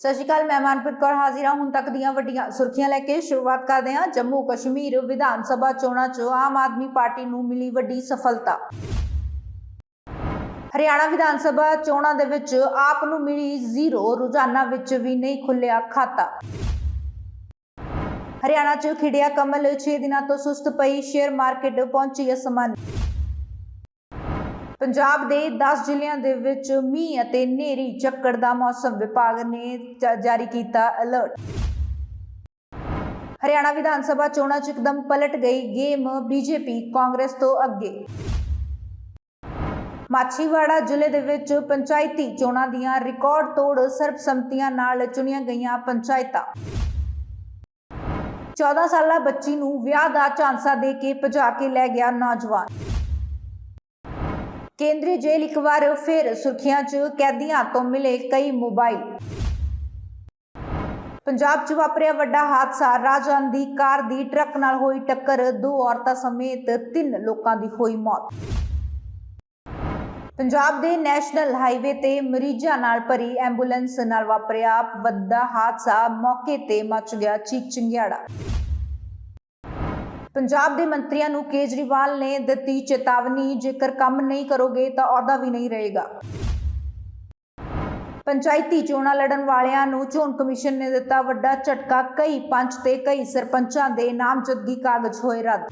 ਸਤਿ ਸ਼੍ਰੀ ਅਕਾਲ, ਮੈਂ ਮਨਪ੍ਰੀਤ ਕੌਰ ਹਾਜ਼ਰ ਹਾਂ। ਹੁਣ ਤੱਕ ਦੀਆਂ ਵੱਡੀਆਂ ਸੁਰਖੀਆਂ ਲੈ ਕੇ ਸ਼ੁਰੂਆਤ ਕਰਦੇ ਹਾਂ। ਜੰਮੂ ਕਸ਼ਮੀਰ ਵਿਧਾਨ ਸਭਾ ਚੋਣਾਂ 'ਚ ਆਮ ਆਦਮੀ ਪਾਰਟੀ ਨੂੰ ਮਿਲੀ ਵੱਡੀ ਸਫਲਤਾ। ਹਰਿਆਣਾ ਵਿਧਾਨ ਸਭਾ ਚੋਣਾਂ ਦੇ ਵਿੱਚ ਆਪ ਨੂੰ ਮਿਲੀ ਜ਼ੀਰੋ, ਰੋਜ਼ਾਨਾ ਵਿੱਚ ਵੀ ਨਹੀਂ ਖੁੱਲਿਆ ਖਾਤਾ। ਹਰਿਆਣਾ 'ਚ ਖਿੜਿਆ ਕਮਲ 6 ਦਿਨਾਂ ਤੋਂ ਸੁਸਤ ਪਈ ਸ਼ੇਅਰ ਮਾਰਕੀਟ ਪਹੁੰਚੀ ਅਸਮਾਨ। ਪੰਜਾਬ ਦੇ 10 ਜ਼ਿਲ੍ਹਿਆਂ ਦੇ ਵਿੱਚ ਮੀਂਹ ਅਤੇ ਹਨੇਰੀ ਝੱਖੜ ਦਾ ਮੌਸਮ ਵਿਭਾਗ ਨੇ ਜਾਰੀ ਕੀਤਾ ਅਲਰਟ। ਹਰਿਆਣਾ ਵਿਧਾਨ ਸਭਾ ਚੋਣਾਂ 'ਚ ਇੱਕਦਮ ਪਲਟ ਗਈ ਗੇਮ ਬੀਜੇਪੀ ਕਾਂਗਰਸ ਤੋਂ ਅੱਗੇ। ਮਾਛੀਵਾੜਾ ਜ਼ਿਲ੍ਹੇ ਦੇ ਵਿੱਚ ਪੰਚਾਇਤੀ ਚੋਣਾਂ ਦੀਆਂ ਰਿਕਾਰਡ ਤੋੜ ਸਰਬਸੰਮਤੀਆਂ ਨਾਲ ਚੁਣੀਆਂ ਗਈਆਂ ਪੰਚਾਇਤਾਂ। 14 ਸਾਲਾ ਬੱਚੀ ਨੂੰ ਵਿਆਹ ਦਾ ਝਾਂਸਾ ਦੇ ਕੇ ਭਜਾ ਕੇ ਲੈ ਗਿਆ ਨੌਜਵਾਨ। ਕੇਂਦਰੀ ਜੇਲ੍ਹ ਇੱਕ ਵਾਰ ਫਿਰ ਸੁਰਖੀਆਂ 'ਚ ਕੈਦੀਆਂ ਤੋਂ ਮਿਲੇ ਕਈ ਮੋਬਾਈਲ। ਪੰਜਾਬ 'ਚ ਵਾਪਰਿਆ ਵੱਡਾ ਹਾਦਸਾ ਰਾਜਾਨ ਦੀ ਕਾਰ ਦੀ ਟਰੱਕ ਨਾਲ ਹੋਈ ਟੱਕਰ, ਦੋ ਔਰਤਾਂ ਸਮੇਤ ਤਿੰਨ ਲੋਕਾਂ ਦੀ ਹੋਈ ਮੌਤ। ਪੰਜਾਬ ਦੇ ਨੈਸ਼ਨਲ ਹਾਈਵੇ ਤੇ ਮਰੀਜ਼ਾਂ ਨਾਲ ਭਰੀ ਐਂਬੂਲੈਂਸ ਨਾਲ ਵਾਪਰਿਆ ਵੱਡਾ ਹਾਦਸਾ, ਮੌਕੇ ਤੇ ਮਚ ਗਿਆ ਚੀਕ ਚਿੰਗਿਆੜਾ ਪੰਜਾਬ ਦੇ ਮੰਤਰੀਆਂ ਨੂੰ ਕੇਜਰੀਵਾਲ ਨੇ ਦਿੱਤੀ ਚੇਤਾਵਨੀ, ਜੇਕਰ ਕੰਮ ਨਹੀਂ ਕਰੋਗੇ ਤਾਂ ਅਹੁਦਾ ਵੀ ਨਹੀਂ ਰਹੇਗਾ। ਪੰਚਾਇਤੀ ਚੋਣਾਂ ਲੜਨ ਵਾਲਿਆਂ ਨੂੰ ਚੋਣ ਕਮਿਸ਼ਨ ਨੇ ਦਿੱਤਾ ਵੱਡਾ ਝਟਕਾ, ਕਈ ਪੰਚ ਤੇ ਕਈ ਸਰਪੰਚਾਂ ਦੇ ਨਾਮਜ਼ਦਗੀ ਕਾਗਜ਼ ਹੋਏ ਰੱਦ।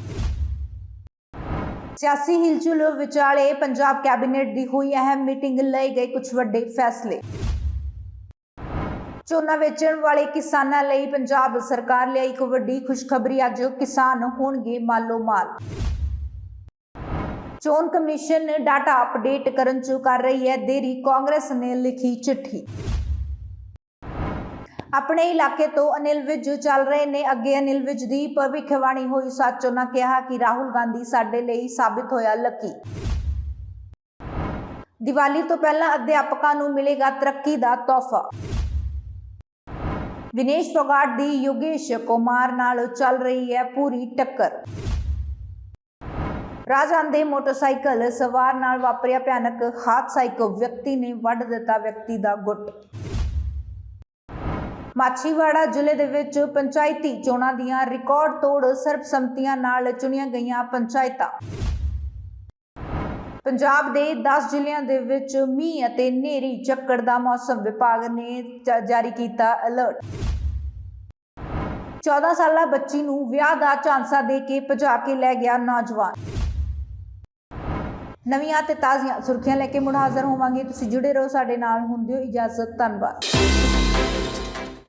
ਸਿਆਸੀ ਹਿਲਚੁਲ ਵਿਚਾਲੇ ਪੰਜਾਬ ਕੈਬਨਿਟ ਦੀ ਹੋਈ ਅਹਿਮ ਮੀਟਿੰਗ ਲਏ ਗਏ ਕੁਝ ਵੱਡੇ ਫੈਸਲੇ। ਝੋਨਾ ਵੇਚਣ ਵਾਲੇ ਕਿਸਾਨਾਂ ਲਈ ਪੰਜਾਬ ਸਰਕਾਰ ਲਈ ਇੱਕ ਵੱਡੀ ਖੁਸ਼ਖਬਰੀ। ਅੱਜ ਕਿਸਾਨ ਹੋਣਗੇ ਮਾਲੋ ਮਾਲ ਚੋਣ ਕਮਿਸ਼ਨ ਡਾਟਾ ਅਪਡੇਟ ਕਰਨ ਚ ਕਰ ਰਹੀ ਹੈ ਦੇਰੀ। ਕਾਂਗਰਸ ਨੇ ਲਿਖੀ ਚਿੱਠੀ। ਆਪਣੇ ਇਲਾਕੇ ਤੋਂ ਅਨਿਲ ਵਿਜ ਚੱਲ ਰਹੇ ਨੇ। ਅੱਗੇ ਅਨਿਲ ਵਿਜ ਦੀ ਭਵਿੱਖਬਾਣੀ ਹੋਈ ਸੱਚ। ਉਹਨਾਂ ਕਿਹਾ ਕਿ ਰਾਹੁਲ ਗਾਂਧੀ ਸਾਡੇ ਲਈ ਸਾਬਿਤ ਹੋਇਆ ਲੱਕੀ। ਦੀਵਾਲੀ ਤੋਂ ਪਹਿਲਾਂ ਅਧਿਆਪਕਾਂ ਨੂੰ ਮਿਲੇਗਾ ਤਰੱਕੀ ਦਾ ਤੋਹਫਾ। ਵਿਨੇਸ਼ ਫੋਗਾਟ ਦੀ ਯੋਗੇਸ਼ ਕੁਮਾਰ ਨਾਲ ਚੱਲ ਰਹੀ ਹੈ ਪੂਰੀ ਟੱਕਰ। ਰਾਜਾਨ ਦੇ ਮੋਟਰਸਾਈਕਲ ਸਵਾਰ ਨਾਲ ਵਾਪਰਿਆ ਭਿਆਨਕ ਹਾਦਸਾ, ਇੱਕ ਵਿਅਕਤੀ ਨੇ ਵੱਢ ਦਿੱਤਾ ਵਿਅਕਤੀ ਦਾ ਗੁੱਟ। ਮਾਛੀਵਾੜਾ ਜ਼ਿਲ੍ਹੇ ਦੇ ਵਿੱਚ ਪੰਚਾਇਤੀ ਚੋਣਾਂ ਦੀਆਂ ਰਿਕਾਰਡ ਤੋੜ ਸਰਬਸੰਮਤੀਆਂ ਨਾਲ ਚੁਣੀਆਂ ਗਈਆਂ ਪੰਚਾਇਤਾਂ। ਪੰਜਾਬ ਦੇ 10 ਜ਼ਿਲ੍ਹਿਆਂ ਦੇ ਵਿੱਚ ਮੀਂਹ ਅਤੇ ਹਨੇਰੀ ਝੱਖੜ ਦਾ ਮੌਸਮ ਵਿਭਾਗ ਨੇ ਜਾਰੀ ਕੀਤਾ ਅਲਰਟ। 14 ਸਾਲਾ ਬੱਚੀ ਨੂੰ ਵਿਆਹ ਦਾ ਝਾਂਸਾ ਦੇ ਕੇ ਭਜਾ ਕੇ ਲੈ ਗਿਆ ਨੌਜਵਾਨ। ਨਵੀਆਂ ਤੇ ਤਾਜ਼ੀਆਂ ਸੁਰਖੀਆਂ ਲੈ ਕੇ ਮੁੜ ਹਾਜ਼ਰ ਹੋਵਾਂਗੇ। ਤੁਸੀਂ ਜੁੜੇ ਰਹੋ ਸਾਡੇ ਨਾਲ, ਹੁੰਦੇ ਹੋ ਇਜਾਜ਼ਤ, ਧੰਨਵਾਦ।